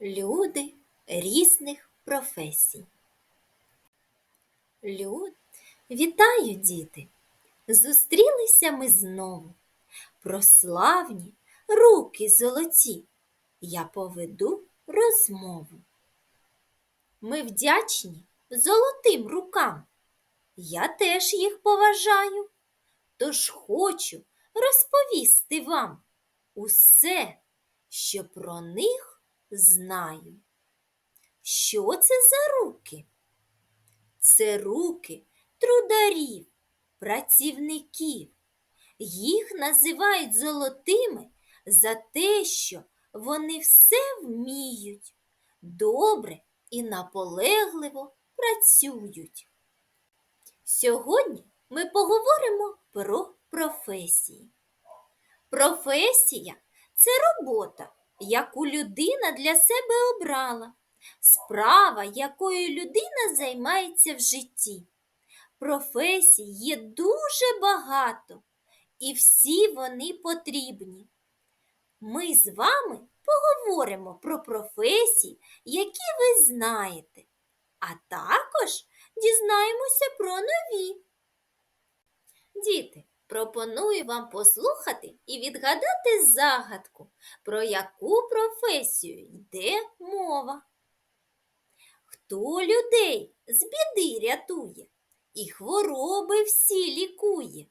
Люди різних професій. Люд, вітаю, діти! Зустрілися ми знову. Про славні руки золоті я поведу розмову. Ми вдячні золотим рукам. Я теж їх поважаю. Тож хочу розповісти вам усе, що про них знаю. Що це за руки? Це руки трударів, працівників. Їх називають золотими за те, що вони все вміють, добре і наполегливо працюють. Сьогодні ми поговоримо про професії. Професія це робота, яку людина для себе обрала, справа, якою людина займається в житті. Професій є дуже багато, і всі вони потрібні. Ми з вами поговоримо про професії, які ви знаєте, а також дізнаємося про нові. Діти, пропоную вам послухати і відгадати загадку, про яку професію йде мова. Хто людей з біди рятує і хвороби всі лікує,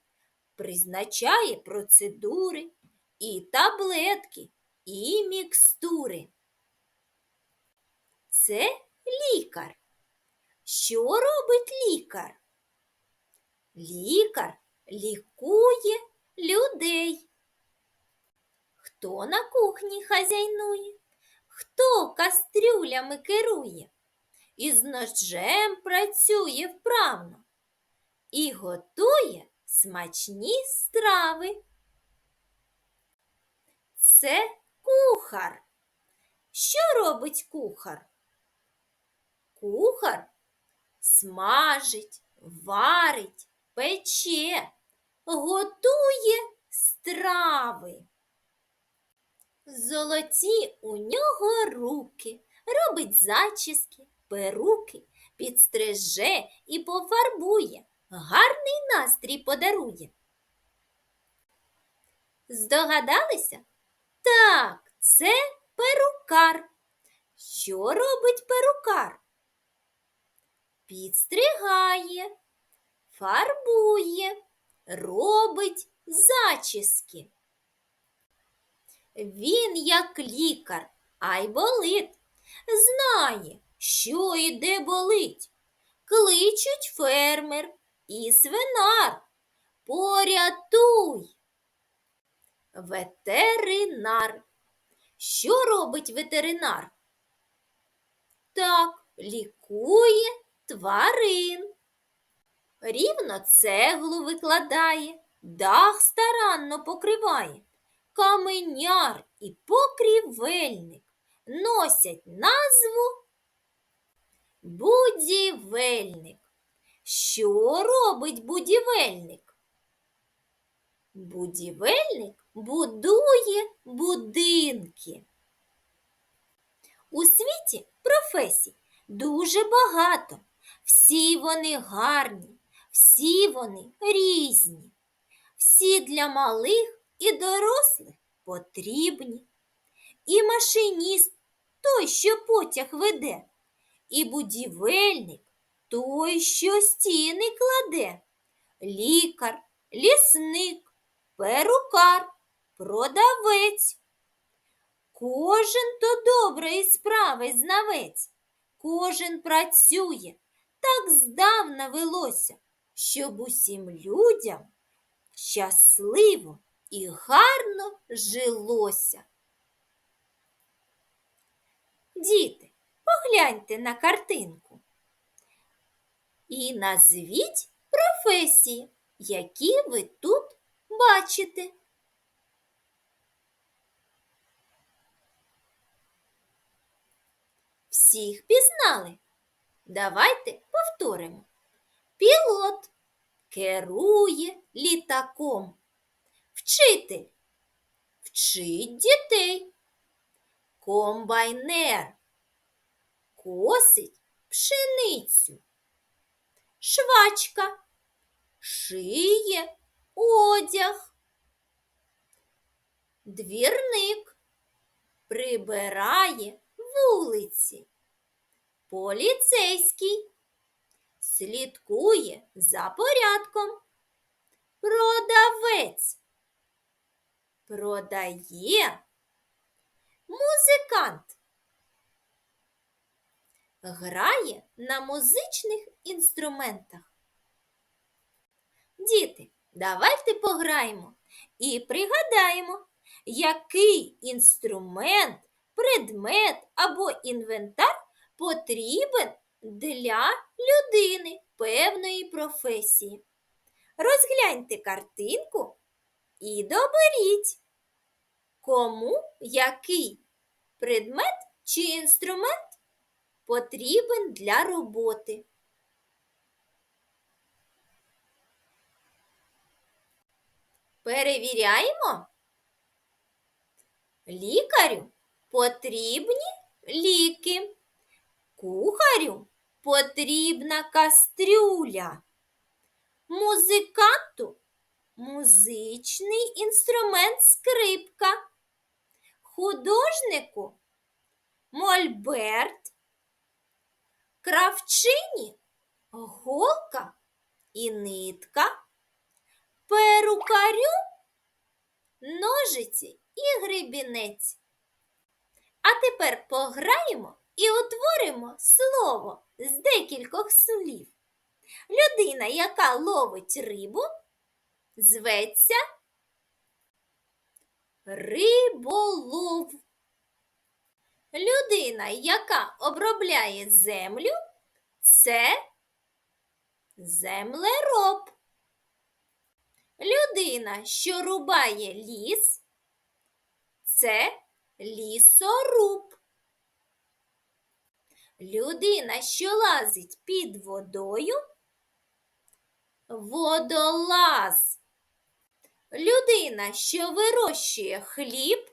призначає процедури і таблетки, і мікстури. Це лікар. Що робить лікар? Лікар лікує людей. Хто на кухні хазяйнує, хто кастрюлями керує, із ножем працює вправно і готує смачні страви. Це кухар. Що робить кухар? Кухар смажить, варить, пече, готує страви. Золоті у нього руки, робить зачіски, перуки, підстриже і пофарбує, гарний настрій подарує. Здогадалися? Так, це перукар. Що робить перукар? Підстригає, фарбує, робить зачіски. Він, як лікар, ай болить, знає, що і де болить. Кличуть фермер і свинар. Порятуй. Ветеринар. Що робить ветеринар? Так, лікує тварин. Рівно цеглу викладає, дах старанно покриває. Каменяр і покрівельник носять назву будівельник. Що робить будівельник? Будівельник будує будинки. У світі професій дуже багато. Всі вони гарні, всі вони різні, всі для малих і дорослих потрібні. І машиніст той, що потяг веде, і будівельник той, що стіни кладе, лікар, лісник, перукар, продавець. Кожен то доброї справи знавець, кожен працює, так здавна велося, щоб усім людям щасливо і гарно жилося. Діти, погляньте на картинку і назвіть професії, які ви тут бачите. Всіх пізнали? Давайте повторимо. Пілот керує літаком. Вчитель вчить дітей. Комбайнер косить пшеницю. Швачка шиє одяг. Двірник прибирає вулиці. Поліцейський слідкує за порядком. Продавець продає. Музикант грає на музичних інструментах. Діти, давайте пограємо і пригадаємо, який інструмент, предмет або інвентар потрібен для людини певної професії. Розгляньте картинку і доберіть, кому який предмет чи інструмент потрібен для роботи. Перевіряємо. Лікарю потрібні ліки. Кухарю потрібна кастрюля. Музиканту музичний інструмент скрипка. Художнику мольберт. Кравчині голка і нитка. Перукарю ножиці і гребінець. А тепер пограємо і утворимо слово з декількох слів. Людина, яка ловить рибу, зветься риболов. Людина, яка обробляє землю, це землероб. Людина, що рубає ліс, це лісоруб. Людина, що лазить під водою, водолаз. Людина, що вирощує хліб,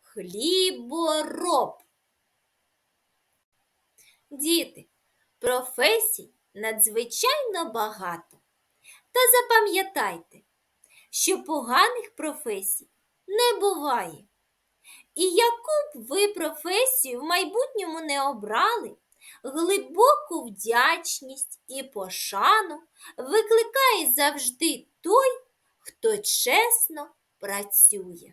хлібороб. Діти, професій надзвичайно багато. Та запам'ятайте, що поганих професій не буває. І яку б ви професію в майбутньому не обрали, глибоку вдячність і пошану викликає завжди той, хто чесно працює.